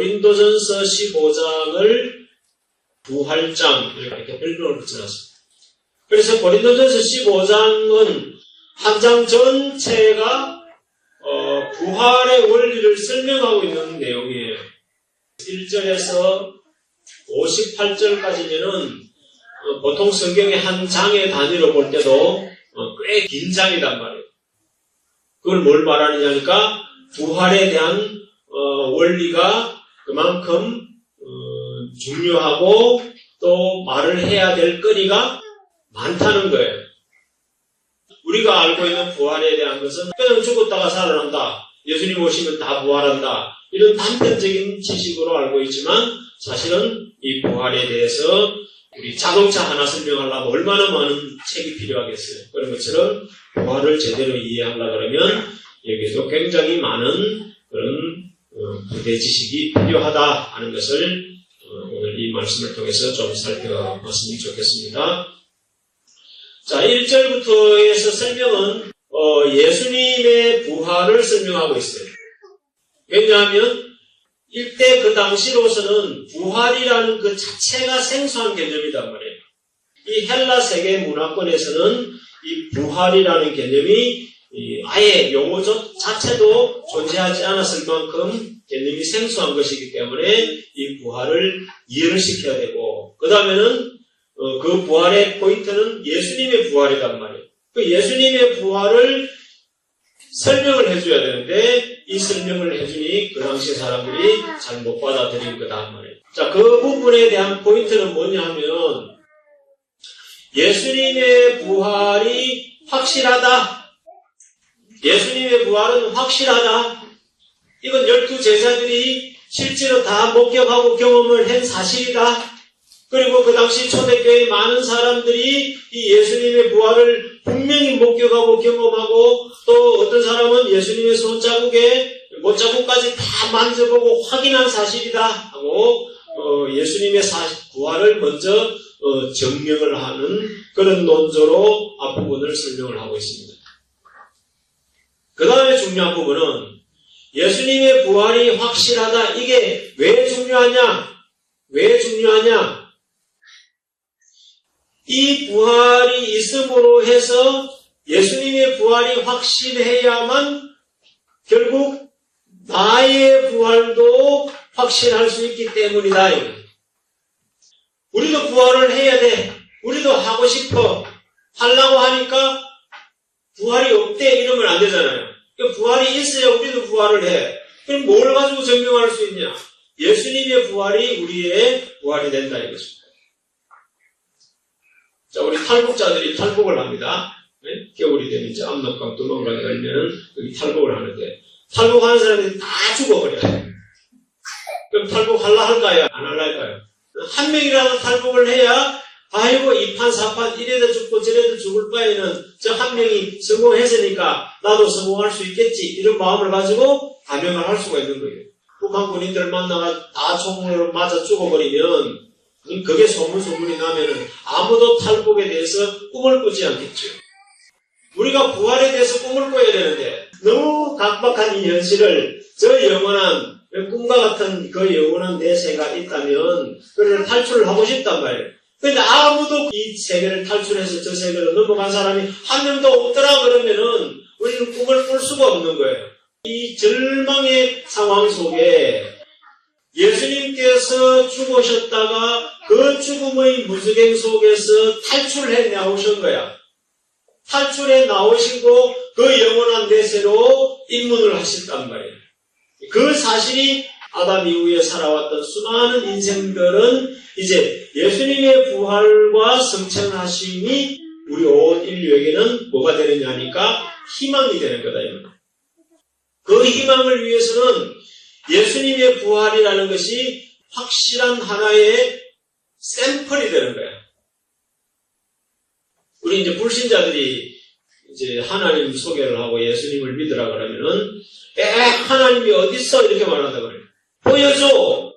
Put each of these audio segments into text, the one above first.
고린도전서 15장을 부활장 이렇게 별명을 붙여놨습니다. 그래서 고린도전서 15장은 한 장 전체가 어, 부활의 원리를 설명하고 있는 내용이에요. 1절에서 58절까지면은 어, 보통 성경의 한 장의 단위로 볼 때도 어, 꽤긴 장이단 말이에요. 그걸 뭘 말하느냐니까 부활에 대한 어, 원리가 그만큼 어, 중요하고 또 말을 해야 될 거리가 많다는 거예요. 우리가 알고 있는 부활에 대한 것은 그냥 죽었다가 살아난다. 예수님 오시면 다 부활한다. 이런 단편적인 지식으로 알고 있지만 사실은 이 부활에 대해서 우리 자동차 하나 설명하려면 얼마나 많은 책이 필요하겠어요. 그런 것처럼 부활을 제대로 이해하려 그러면 여기에도 굉장히 많은 그런 어, 부대 지식이 필요하다 하는 것을 어, 오늘 이 말씀을 통해서 좀 살펴봤으면 좋겠습니다. 자, 1절부터 해서 설명은 어, 예수님의 부활을 설명하고 있어요. 왜냐하면 일대 그 당시로서는 부활이라는 그 자체가 생소한 개념이단 말이에요. 이 헬라 세계 문화권에서는 이 부활이라는 개념이 이 아예 용어 자체도 존재하지 않았을 만큼 개념이 생소한 것이기 때문에 이 부활을 이해를 시켜야 되고 그 다음에는 어, 그 부활의 포인트는 예수님의 부활이란 말이에요. 그 예수님의 부활을 설명을 해줘야 되는데 이 설명을 해주니 그 당시 사람들이 잘 못 받아들인 거다 말이에요. 자, 그 부분에 대한 포인트는 뭐냐 하면 예수님의 부활이 확실하다. 예수님의 부활은 확실하다. 이건 열두 제자들이 실제로 다 목격하고 경험을 한 사실이다. 그리고 그 당시 초대교회 많은 사람들이 이 예수님의 부활을 분명히 목격하고 경험하고 또 어떤 사람은 예수님의 손자국에 못자국까지 다 만져보고 확인한 사실이다 하고 어, 예수님의 사, 부활을 먼저 어, 증명을 하는 그런 논조로 앞부분을 설명을 하고 있습니다. 그 다음에 중요한 부분은 예수님의 부활이 확실하다. 이게 왜 중요하냐? 왜 중요하냐? 이 부활이 있음으로 해서 예수님의 부활이 확실해야만 결국 나의 부활도 확실할 수 있기 때문이다. 우리도 부활을 해야 돼. 우리도 하고 싶어. 하려고 하니까 부활이 없대 이러면 안 되잖아요. 그러니까 부활이 있어야 우리도 부활을 해. 그럼 뭘 가지고 증명할 수 있냐? 예수님의 부활이 우리의 부활이 된다 이것입니다. 자, 우리 탈북자들이 탈북을 합니다. 네? 겨울이 되면 압록강 두만강에 걸면은 여기 탈북을 하는데 탈북하는 사람들이 다 죽어버려요. 그럼 탈북할라 할까요? 안 할라 할까요? 한 명이라도 탈북을 해야 아이고 이판 사판 이래도 죽고 저래도 죽을 바에는 저 한 명이 성공했으니까 나도 성공할 수 있겠지 이런 마음을 가지고 감명을 할 수가 있는 거예요. 북한 군인들 만나가 다 총으로 맞아 죽어버리면 그게 소문 소문이 나면은 아무도 탈북에 대해서 꿈을 꾸지 않겠죠. 우리가 부활에 대해서 꿈을 꿔야 되는데 너무 각박한 이 현실을 저 영원한 꿈과 같은 그 영원한 내 세가 있다면 그래서 탈출을 하고 싶단 말이에요. 근데 아무도 이 세계를 탈출해서 저 세계로 넘어간 사람이 한 명도 없더라 그러면은 우리는 꿈을 꿀 수가 없는 거예요. 이 절망의 상황 속에 예수님께서 죽으셨다가 그 죽음의 무수갱 속에서 탈출해 나오신 거야. 탈출해 나오시고 그 영원한 내세로 입문을 하셨단 말이에요. 그 사실이 아담 이후에 살아왔던 수많은 인생들은 이제 예수님의 부활과 성천하심이 우리 온 인류에게는 뭐가 되느냐니까 희망이 되는 거다. 그 희망을 위해서는 예수님의 부활이라는 것이 확실한 하나의 샘플이 되는 거야. 우리 이제 불신자들이 이제 하나님 소개를 하고 예수님을 믿으라 그러면은 에 하나님이 어딨어 이렇게 말한다 그래요. 보여줘.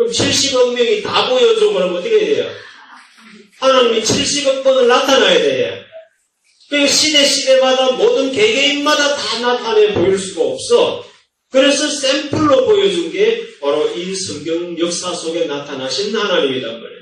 그럼 70억 명이 다 보여줘 그러면 어떻게 돼요? 하나님이 70억 번을 나타나야 돼. 그 시대 시대마다 모든 개개인마다 다 나타내 보일 수가 없어. 그래서 샘플로 보여준 게 바로 이 성경 역사 속에 나타나신 하나님이단 말이에요.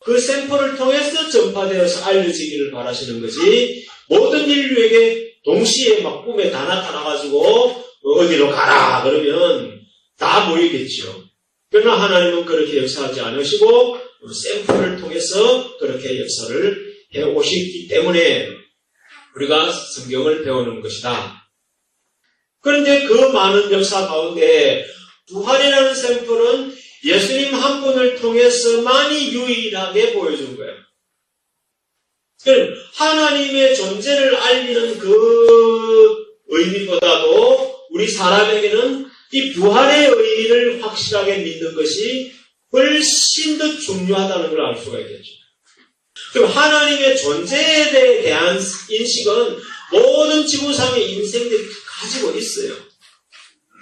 그 샘플을 통해서 전파되어서 알려지기를 바라시는 거지 모든 인류에게 동시에 막 꿈에 다 나타나가지고 어디로 가라 그러면 다 모이겠죠. 그러나 하나님은 그렇게 역사하지 않으시고 샘플을 통해서 그렇게 역사를 해 오셨기 때문에 우리가 성경을 배우는 것이다. 그런데 그 많은 역사 가운데 부활이라는 샘플은 예수님 한 분을 통해서만이 유일하게 보여준 거예요. 하나님의 존재를 알리는 그 의미보다도 우리 사람에게는 이 부활의 의미를 확실하게 믿는 것이 훨씬 더 중요하다는 걸 알 수가 있겠죠. 그럼 하나님의 존재에 대한 인식은 모든 지구상의 인생들이 가지고 있어요.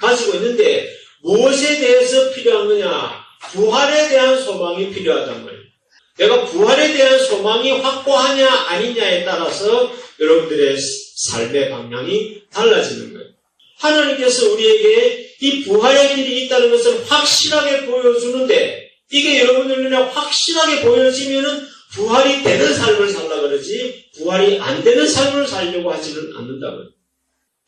가지고 있는데 무엇에 대해서 필요하느냐? 부활에 대한 소망이 필요하단 말이에요. 내가 부활에 대한 소망이 확고하냐 아니냐에 따라서 여러분들의 삶의 방향이 달라지는 거예요. 하나님께서 우리에게 이 부활의 길이 있다는 것을 확실하게 보여주는데 이게 여러분들 눈에 확실하게 보여지면은 부활이 되는 삶을 살라 그러지 부활이 안 되는 삶을 살려고 하지는 않는다고요.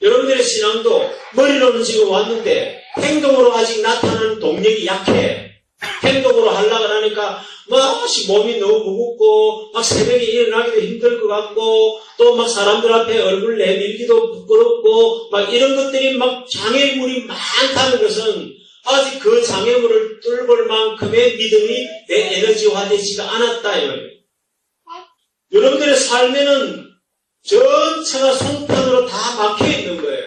여러분들의 신앙도 머리로는 지금 왔는데 행동으로 아직 나타나는 동력이 약해. 행동으로 하려고 하니까 막 몸이 너무 무겁고 막 새벽에 일어나기도 힘들 것 같고 또 막 사람들 앞에 얼굴 내밀기도 부끄럽고 막 이런 것들이 막 장애물이 많다는 것은 아직 그 장애물을 뚫을 만큼의 믿음이 내 에너지화되지가 않았다. 여러분들의 삶에는 전체가 송판으로 다 막혀 있는 거예요.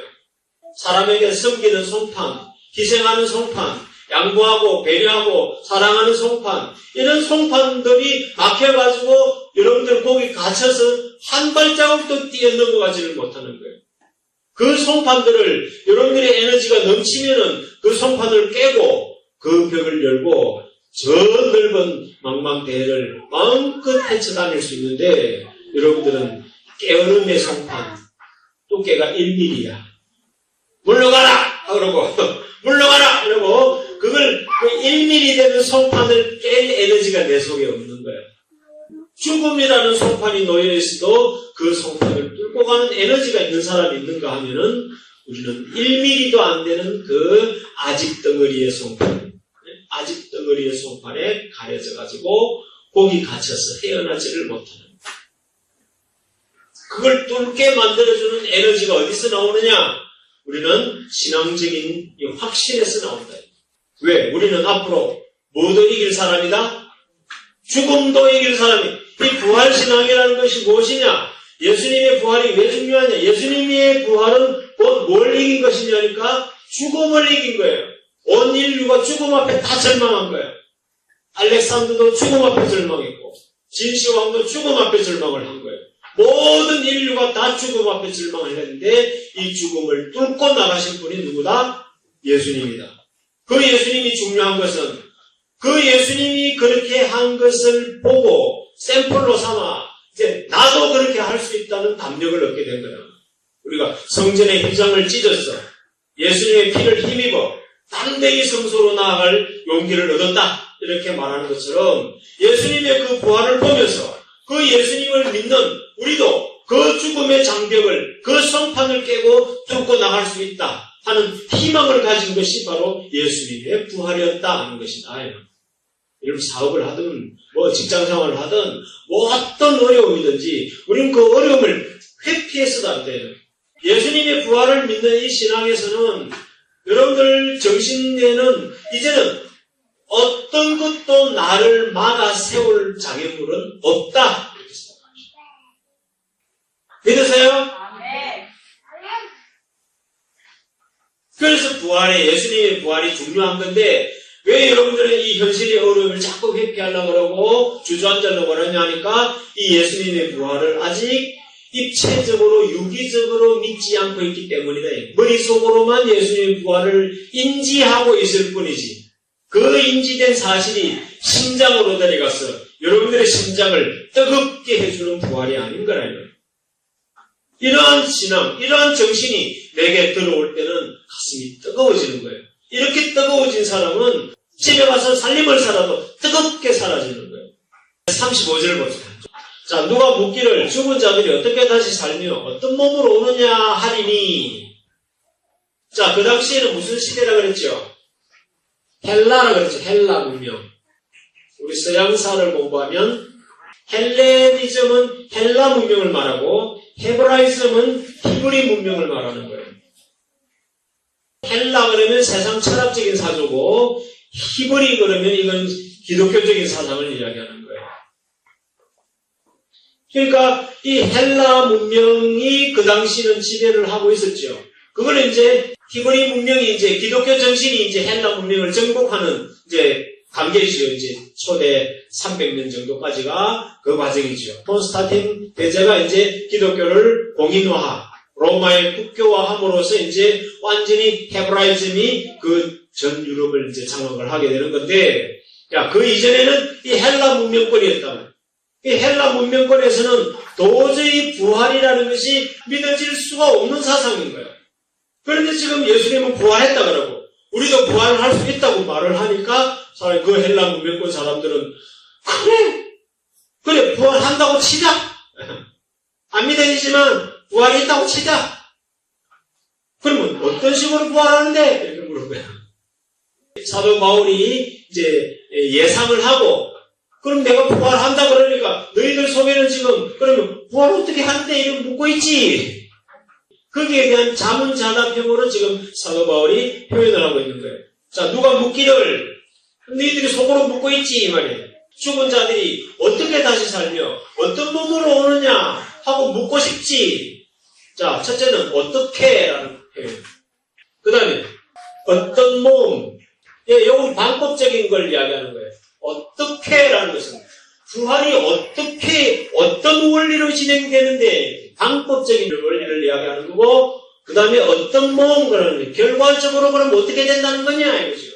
사람에게 섬기는 송판, 희생하는 송판, 양보하고 배려하고 사랑하는 송판 이런 송판들이 막혀가지고 여러분들 거기 갇혀서 한 발자국도 뛰어넘어가지를 못하는 거예요. 그 송판들을 여러분들의 에너지가 넘치면은 그 송판을 깨고 그 벽을 열고 저 넓은 망망대해를 마음껏 헤쳐다닐 수 있는데 여러분들은 깨어름의 송판 두께가 1mm야. 물러가라! 그러고 물러가라! 이러고 그걸 그 1mm 되는 송판을 깰 에너지가 내 속에 없는 거야. 죽음이라는 송판이 놓여 있어도 그 송판을 뚫고 가는 에너지가 있는 사람이 있는가 하면은 우리는 1mm도 안 되는 그 아직 덩어리의 송판, 아직 덩어리의 송판에 가려져 가지고 거기 갇혀서 헤어나지를 못하는 그걸 뚫게 만들어주는 에너지가 어디서 나오느냐? 우리는 신앙적인 이 확신에서 나온다. 왜? 우리는 앞으로 모두 이길 사람이다? 죽음도 이길 사람이. 이 부활신앙이라는 것이 무엇이냐? 예수님의 부활이 왜 중요하냐? 예수님의 부활은 곧 뭘 이긴 것이냐니까 죽음을 이긴 거예요. 온 인류가 죽음 앞에 다 절망한 거예요. 알렉산더도 죽음 앞에 절망했고, 진시황도 죽음 앞에 절망을 한 거예요. 모든 인류가 다 죽음 앞에 절망을 했는데 이 죽음을 뚫고 나가신 분이 누구다? 예수님이다. 그 예수님이 중요한 것은 그 예수님이 그렇게 한 것을 보고 샘플로 삼아 이제 나도 그렇게 할 수 있다는 담력을 얻게 된 거야. 우리가 성전의 휘장을 찢었어. 예수님의 피를 힘입어 담대히 성소로 나아갈 용기를 얻었다. 이렇게 말하는 것처럼 예수님의 그 부활을 보면서 그 예수님을 믿는 우리도 그 죽음의 장벽을, 그 성판을 깨고 뚫고 나갈 수 있다 하는 희망을 가진 것이 바로 예수님의 부활이었다 하는 것이다. 여러분 사업을 하든 뭐 직장 생활을 하든 뭐 어떤 어려움이든지 우리는 그 어려움을 회피해서도 안 돼요. 예수님의 부활을 믿는 이 신앙에서는 여러분들 정신에는 이제는 어떤 것도 나를 막아 세울 장애물은 없다. 이렇게 생각합니다. 믿으세요? 아멘. 그래서 부활의 예수님의 부활이 중요한 건데 왜 여러분들은 이 현실의 어려움을 자꾸 회피하려고 그러고 주저앉으려고 그러냐 하니까 이 예수님의 부활을 아직 입체적으로 유기적으로 믿지 않고 있기 때문이다. 머릿속으로만 예수님의 부활을 인지하고 있을 뿐이지 그 인지된 사실이 심장으로 데려가서 여러분들의 심장을 뜨겁게 해주는 부활이 아닌 거라요. 이러한 신앙, 이러한 정신이 내게 들어올 때는 가슴이 뜨거워지는 거예요. 이렇게 뜨거워진 사람은 집에 가서 살림을 살아도 뜨겁게 사라지는 거예요. 35절 보세요. 자, 누가 묻기를 죽은 자들이 어떻게 다시 살며 어떤 몸으로 오느냐 하리니. 자, 그 당시에는 무슨 시대라 그랬죠? 헬라라 그랬죠. 헬라 문명. 우리 서양사를 공부하면 헬레니즘은 헬라 문명을 말하고 헤브라이즘은 히브리 문명을 말하는 거예요. 헬라 그러면 세상 철학적인 사조고 히브리 그러면 이건 기독교적인 사상을 이야기하는 거예요. 그러니까 이 헬라 문명이 그 당시는 지배를 하고 있었죠. 그거는 이제 히브리 문명이 이제 기독교 정신이 이제 헬라 문명을 정복하는 이제 관계이죠. 이제 초대 300년 정도까지가 그 과정이죠. 콘스타틴 대제가 이제 기독교를 공인화, 로마의 국교화함으로써 이제 완전히 헤브라이즘이 그 전 유럽을 이제 장악을 하게 되는 건데, 야, 그 이전에는 이 헬라 문명권이었다. 이 헬라 문명권에서는 도저히 부활이라는 것이 믿어질 수가 없는 사상인 거예요. 그런데 지금 예수님은 부활했다 그러고, 우리도 부활을 할 수 있다고 말을 하니까, 사람이 그 헬라 문명권 사람들은, 그래! 그래, 부활한다고 치자! 안 믿어지지만, 부활이 있다고 치자! 그러면 어떤 식으로 부활하는데? 이렇게 물은 거야. 사도 바울이 이제 예상을 하고, 그럼 내가 부활한다 그러니까, 너희들 속에는 지금, 그러면 부활 어떻게 하는데? 이렇게 묻고 있지! 거기에 대한 자문자답형으로 지금 사도 바울이 표현을 하고 있는 거예요. 자, 누가 묻기를 너희들이 속으로 묻고 있지 이 말이에요. 죽은 자들이 어떻게 다시 살며 어떤 몸으로 오느냐 하고 묻고 싶지. 자, 첫째는 어떻게라는 표현. 그 다음에 어떤 몸. 예, 요건 방법적인 걸 이야기하는 거예요. 어떻게라는 것은 부활이 어떻게 어떤 원리로 진행되는데 방법적인 원리를 이야기하는 거고 그 다음에 어떤 몸 그러는 결과적으로 그럼 어떻게 된다는 거냐 이거죠.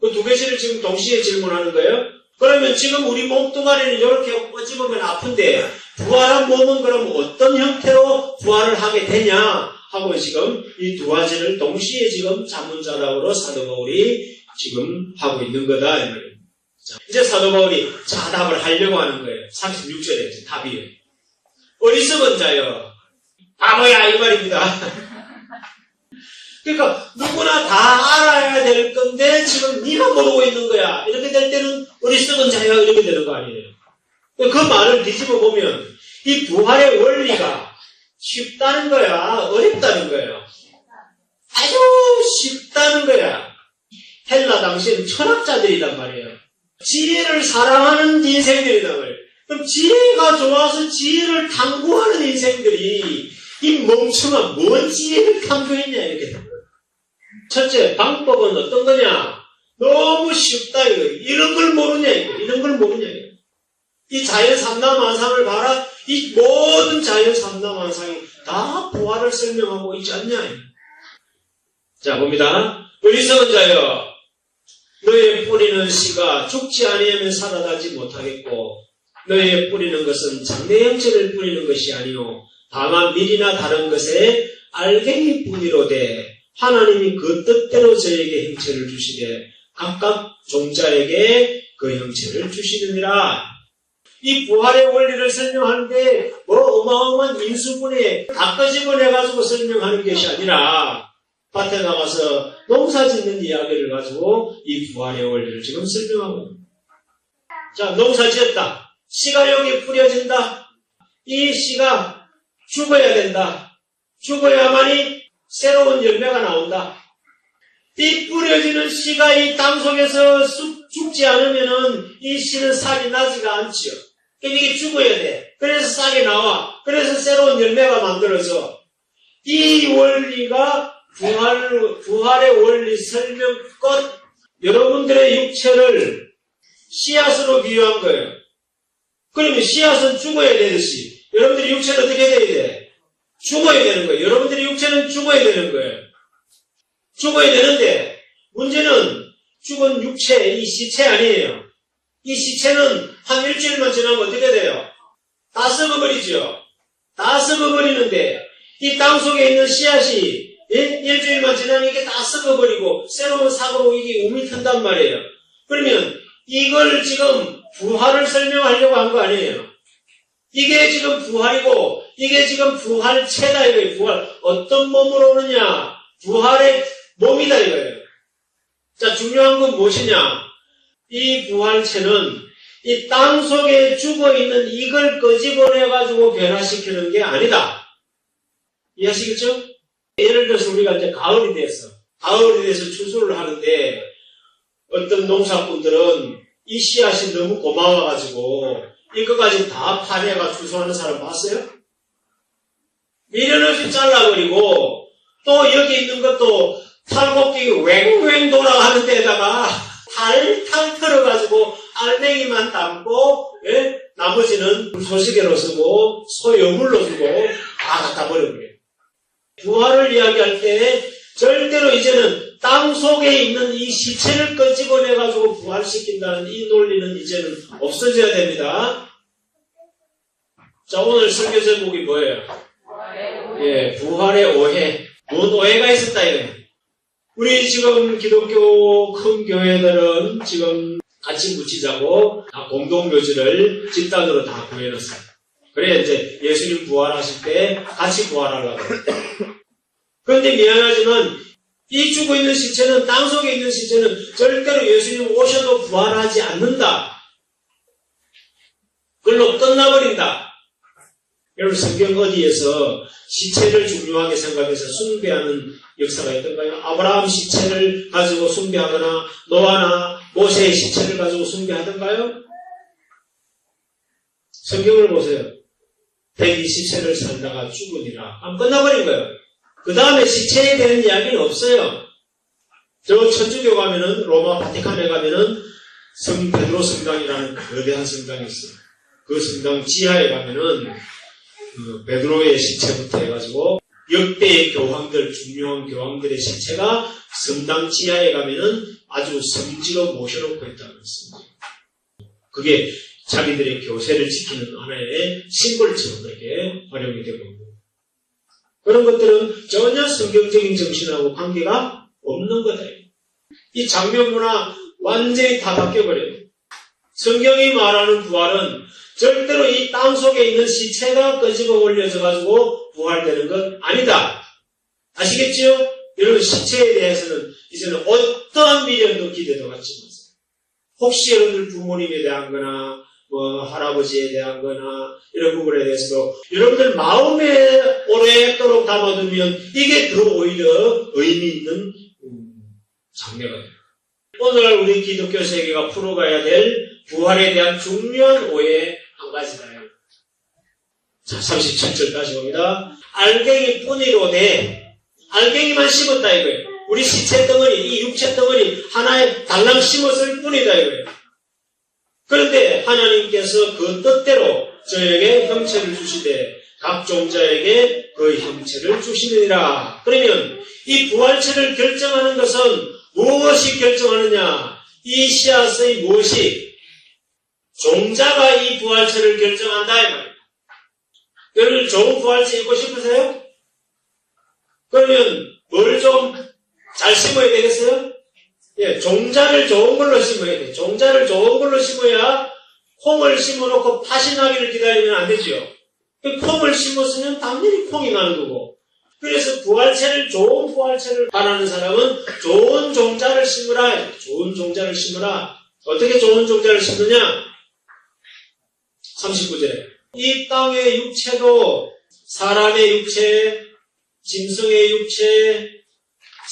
그두 개씩을 지금 동시에 질문하는 거예요. 그러면 지금 우리 몸뚱아리는 이렇게 뻗집으면 아픈데 부활한 몸은 그럼 어떤 형태로 부활을 하게 되냐 하고 지금 이 두 가지를 동시에 지금 자문자답으로 사도 바울이 지금 하고 있는 거다. 자, 이제 사도 바울이 자답을 하려고 하는 거예요. 36절에 이제 답이에요. 어리석은 자여 바보야 이 말입니다. 그러니까 누구나 다 알아야 될 건데 지금 네가 모르고 있는 거야. 이렇게 될 때는 어리석은 자여 이렇게 되는 거 아니에요. 그 말을 뒤집어 보면 이 부활의 원리가 쉽다는 거야, 어렵다는 거예요. 아주 쉽다는 거야. 헬라 당시에는 철학자들이란 말이에요. 지혜를 사랑하는 인생들이란 말이에요. 그럼 지혜가 좋아서 지혜를 탐구하는 인생들이 이 멍청한 뭔 지혜를 탐구했냐 이렇게. 첫째 방법은 어떤 거냐? 너무 쉽다 이거. 이런 걸 모르냐 이거. 이런 걸 모르냐 이거. 이 자연 삼남만상을 봐라. 이 모든 자연 삼남만상이 다 부활을 설명하고 있지 않냐. 이거. 자 봅니다. 어리석은 자여 너의 뿌리는 씨가 죽지 아니하면 살아나지 못하겠고 너의 뿌리는 것은 장래 형체를 뿌리는 것이 아니요 다만 밀이나 다른 것에 알갱이 뿐이로되 하나님이 그 뜻대로 저에게 형체를 주시되 각각 종자에게 그 형체를 주시느니라. 이 부활의 원리를 설명하는데 뭐 어마어마한 인수분해 다 끄집어내가지고 설명하는 것이 아니라 밭에 나가서 농사 짓는 이야기를 가지고 이 부활의 원리를 지금 설명하고 있습니다. 자, 농사 지었다. 씨가 여기 뿌려진다. 이 씨가 죽어야 된다. 죽어야만이 새로운 열매가 나온다. 이 뿌려지는 씨가 이 땅 속에서 쑥 죽지 않으면은 이 씨는 살이 나지가 않지요. 그러니까 이게 죽어야 돼. 그래서 싹이 나와. 그래서 새로운 열매가 만들어져. 이 원리가 부활, 부활의 원리 설명껏 여러분들의 육체를 씨앗으로 비유한 거예요. 그러면 씨앗은 죽어야 되듯이 여러분들의 육체는 어떻게 돼야 돼? 죽어야 되는 거예요. 여러분들의 육체는 죽어야 되는 거예요. 죽어야 되는데 문제는 죽은 육체, 이 시체 아니에요. 이 시체는 한 일주일만 지나면 어떻게 돼요? 다 썩어버리죠. 다 썩어버리는데 이 땅 속에 있는 씨앗이 예? 일주일만 지나면 이게 다 썩어버리고 새로운 사고로 이게 움이 튼단 말이에요. 그러면 이걸 지금 부활을 설명하려고 한 거 아니에요. 이게 지금 부활이고 이게 지금 부활체다 이거예요. 부활 어떤 몸으로 오느냐? 부활의 몸이다 이거예요. 자 중요한 건 무엇이냐? 이 부활체는 이 땅 속에 죽어 있는 이걸 끄집어내 가지고 변화시키는 게 아니다. 이해하시겠죠? 예를 들어서 우리가 이제 가을이 돼서 가을이 돼서 추수를 하는데 어떤 농사꾼들은 이 씨앗이 너무 고마워가지고 이거까지 다 파내가 추수하는 사람 봤어요? 미련 없이 잘라버리고 또 여기 있는 것도 탈곡기 웽웽 돌아가는 데다가 탈탈 털어가지고 알맹이만 담고 예? 나머지는 소시계로 쓰고 소여물로 쓰고 다 갖다 버려버려요. 부활을 이야기할 때 절대로 이제는 땅 속에 있는 이 시체를 끄집어내가지고 부활시킨다는 이 논리는 이제는 없어져야 됩니다. 자, 오늘 설교 제목이 뭐예요? 예, 부활의 오해. 뭔 오해가 있었다, 이거예요. 우리 지금 기독교 큰 교회들은 지금 같이 묻히자고 다 공동묘지를 집단으로 다 구해놨어요. 그래, 이제 예수님 부활하실 때 같이 부활하려고. 그런데 미안하지만 이 죽어 있는 시체는 땅 속에 있는 시체는 절대로 예수님 오셔도 부활하지 않는다. 그걸로 끝나버린다. 여러분 성경 어디에서 시체를 중요하게 생각해서 숭배하는 역사가 있던가요? 아브라함 시체를 가지고 숭배하거나 노아나 모세의 시체를 가지고 숭배하던가요? 성경을 보세요. 120세를 살다가 죽으니라. 안 끝나버린 거예요. 그 다음에 시체에 대한 이야기는 없어요. 저 천주교 가면은 로마 바티칸에 가면은 성 베드로 성당이라는 거대한 성당이 있어요. 그 성당 지하에 가면은 그 베드로의 시체부터 해가지고 역대의 교황들 중요한 교황들의 시체가 성당 지하에 가면은 아주 성지로 모셔놓고 있다는 말씀이에요. 그게 자기들의 교세를 지키는 하나의 심벌처럼 그렇게 활용이 되고. 그런 것들은 전혀 성경적인 정신하고 관계가 없는 거다. 이 장면 문화 완전히 다 바뀌어버려요. 성경이 말하는 부활은 절대로 이 땅 속에 있는 시체가 끄집어 올려져 가지고 부활되는 건 아니다. 아시겠지요? 여러분 시체에 대해서는 이제는 어떠한 미련도 기대도 갖지 마세요. 혹시 여러분들 부모님에 대한 거나 뭐 할아버지에 대한 거나 이런 부분에 대해서도 여러분들 마음에 오래도록 담아두면 이게 더 오히려 의미 있는 음, 장례가 돼요. 오늘 우리 기독교 세계가 풀어가야 될 부활에 대한 중요한 오해 한 가지가요. 자, 37절 다시 봅니다. 알갱이 뿐이로 돼. 알갱이만 심었다 이거예요. 우리 시체 덩어리, 이 육체 덩어리 하나에 달랑 심었을 뿐이다 이거예요. 그런데 하나님께서 그 뜻대로 저에게 형체를 주시되 각 종 자에게 그 형체를 주시느니라. 그러면 이 부활체를 결정하는 것은 무엇이 결정하느냐? 이 씨앗의 무엇이? 종자가 이 부활체를 결정한다 이 말이에요. 여러분 좋은 부활체 입고 싶으세요? 그러면 뭘 좀 잘 심어야 되겠어요? 예, 종자를 좋은 걸로 심어야 돼. 종자를 좋은 걸로 심어야 콩을 심어놓고 나기를 기다리면 안 되죠. 그 콩을 심었으면 당연히 콩이 나는 거고. 그래서 부활체를 좋은 부활체를 바라는 사람은 좋은 종자를 심으라. 좋은 종자를 심으라. 어떻게 좋은 종자를 심느냐? 39절에 이 땅의 육체도 사람의 육체, 짐승의 육체,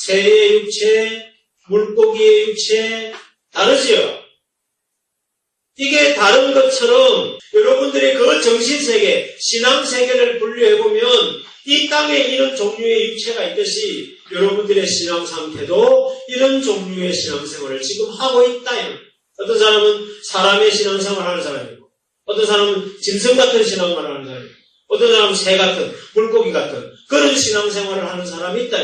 새의 육체, 물고기의 육체 다르지요. 이게 다른 것처럼 여러분들의 그 정신세계, 신앙세계를 분류해보면 이 땅에 이런 종류의 육체가 있듯이 여러분들의 신앙 상태도 이런 종류의 신앙생활을 지금 하고 있다. 어떤 사람은 사람의 신앙생활을 하는 사람이고 어떤 사람은 짐승 같은 신앙을 하는 사람이고 어떤 사람은 새 같은 물고기 같은 그런 신앙생활을 하는 사람이 있다.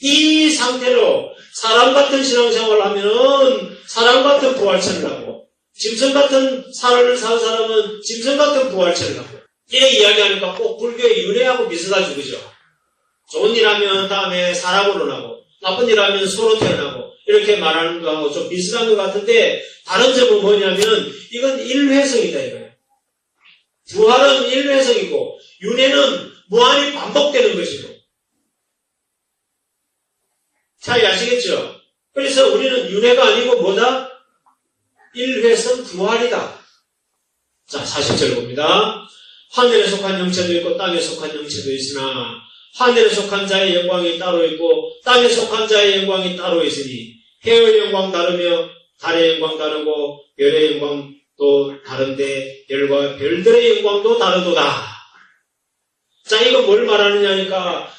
이 상태로 사람 같은 신앙생활을 하면 사람 같은 부활체를 하고 짐승 같은 삶을 사는 사람은 짐승 같은 하고 이 이야기하니까 꼭 불교의 윤회하고 비슷하죠 그죠? 좋은 일 하면 다음에 사람으로 나고, 나쁜 일 하면 소로 태어나고, 이렇게 말하는 거하고 좀 비슷한 것 같은데, 다른 점은 뭐냐면, 이건 일회성이다, 이거예요. 부활은 일회성이고, 윤회는 무한히 반복되는 것이고. 차이 아시겠죠? 그래서 우리는 윤회가 아니고 뭐다? 일회성 부활이다. 자, 40절 봅니다. 하늘에 속한 영체도 있고 땅에 속한 영체도 있으나 하늘에 속한 자의 영광이 따로 있고 땅에 속한 자의 영광이 따로 있으니 해의 영광 다르며 달의 영광 다르고 별의 영광도 다른데 별과 별들의 영광도 다르도다. 자, 이거 뭘 말하느냐니까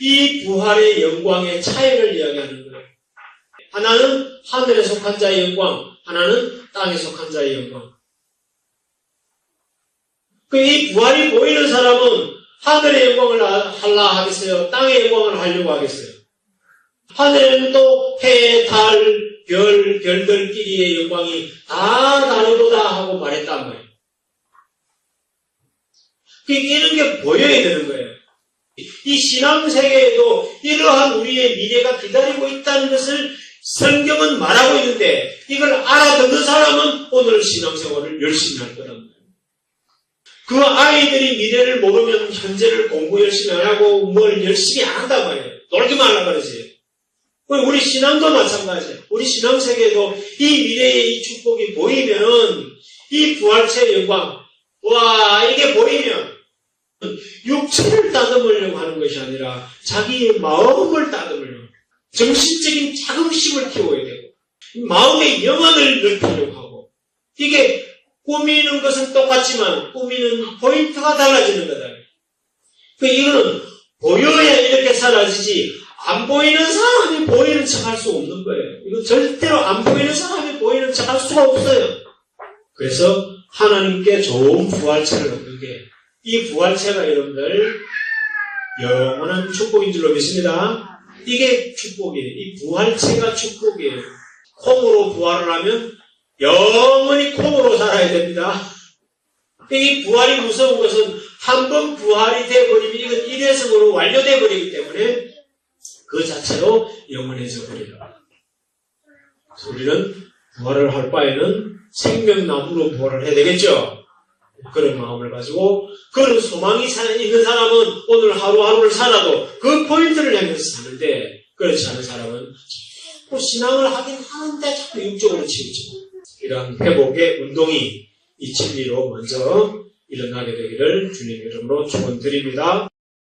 이 부활의 영광의 차이를 이야기하는 거예요. 하나는 하늘에 속한 자의 영광, 하나는 땅에 속한 자의 영광. 그 이 부활이 보이는 사람은 하늘의 영광을 하려 하겠어요? 땅의 영광을 하려고 하겠어요? 하늘에는 또 해, 달, 별, 별들끼리의 영광이 다 다르도다 하고 말했단 말이에요. 그 이런 게 보여야 되는 거예요. 이 신앙 세계에도 이러한 우리의 미래가 기다리고 있다는 것을 성경은 말하고 있는데 이걸 알아듣는 사람은 오늘 신앙생활을 열심히 할 거란. 그 아이들이 미래를 모르면 현재를 공부 열심히 안 하고 뭘 열심히 안 한단 말이에요. 놀기만 하려고 그러지. 우리 신앙도 마찬가지예요. 우리 신앙 세계에도 이 미래의 이 축복이 보이면 이 부활체의 영광, 와 이게 보이면 육체를 따듬으려고 하는 것이 아니라 자기의 마음을 따듬으려고 정신적인 자긍심을 키워야 되고 마음의 영혼을 넓히려고 하고 이게 꾸미는 것은 똑같지만 꾸미는 포인트가 달라지는 거다. 그 이거는 보여야 이렇게 사라지지 안 보이는 사람이 보이는 척 할 수 없는 거예요. 이거 절대로 안 보이는 사람이 보이는 척 할 수가 없어요. 그래서 하나님께 좋은 부활체를 얻는 게 이 부활체가 여러분들 영원한 축복인 줄로 믿습니다. 이게 축복이에요. 이 부활체가 축복이에요. 콩으로 부활을 하면 영원히 콩으로 살아야 됩니다. 이 부활이 무서운 것은 한 번 부활이 되어버리면 이건 일회성으로 완료되어 버리기 때문에 그 자체로 영원해져 버려요. 우리는 부활을 할 바에는 생명나무로 부활을 해야 되겠죠? 그런 마음을 가지고 그런 소망이 사- 있는 사람은 오늘 하루하루를 살아도 그 포인트를 향해서 사는데 그렇지 않은 사람은 자꾸 신앙을 하긴 하는데 자꾸 육적으로 치우치고 이런 회복의 운동이 이 진리로 먼저 일어나게 되기를 주님 이름으로 축원드립니다.